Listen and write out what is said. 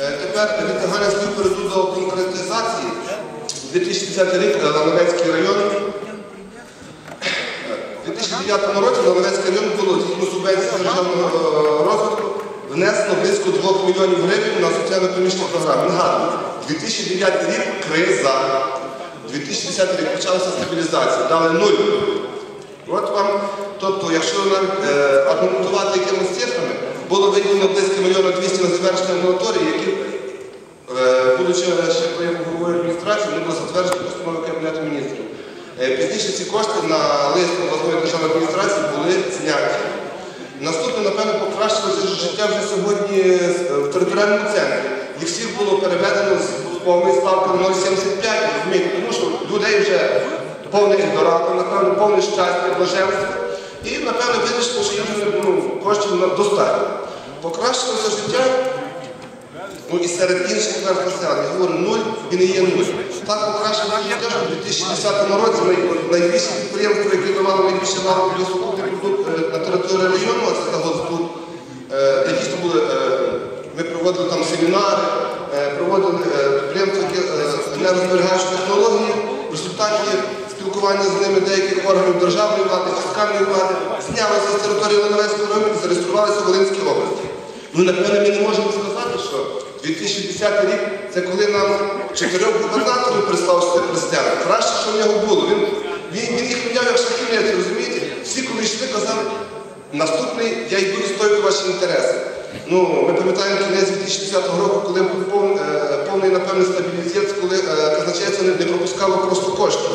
Е, Тепер від Галянської перейду до конкретизації. 2010 рік е, Лановецький район. У 2009 році на Лановецький район було згідно субвенції державного е, розвитку внесено близько 2 мільйонів гривень на соціально-економічні програми. Нагадую, 2009 рік криза. 2010 рік почалася стабілізація, дали нуль. От вам, тобто, якщо е, аргументувати якимись цифрами, було виділено близько мільйона 200 на завершення амбулаторії, які, е, будучи ще проявом головою адміністрації, вони були затверджені постановою Кабінету міністрів. Е, пізніше ці кошти на лист обласної державної адміністрації були зняті. Наступне, напевно, покращилося життя вже сьогодні е, в територіальному центрі. Їх всіх було переведено з повної ставки на 0,75, розумієте, тому що людей вже повне індорату, напевно, повне щастя, блаженство. І, напевно, вирішили, що їм вже не було коштів достатньо. Покращилося життя, ну і серед інших верств населення. Я говорю, нуль і не є нуль. Так покращилося життя, що в 2010 році най- найбільші підприємства, які давали найбільше лісокупний продукт е, на території району, а це Загозбуд, де дійсно були, е, ми проводили там семінари, е, проводили підприємства, які енергозберігаючі технології. В результаті спілкування з ними деяких органів державної влади, фіскальної влади знялися з території Лановецького району і зареєструвалися в Волинській області. Ну, напевно, ми не можемо сказати, що 2010 рік це коли нам чотирьох губернаторів прислав ще президент. Краще, що в нього було. Він, він, він їх міняв як шахівниці, розумієте? Всі, коли йшли, казали, наступний я йду відстоювати ваші інтереси. Ну, ми пам'ятаємо кінець 2010 року, коли був повний, е, напевне, стабілізець, коли е, казначейство не пропускало просто коштів.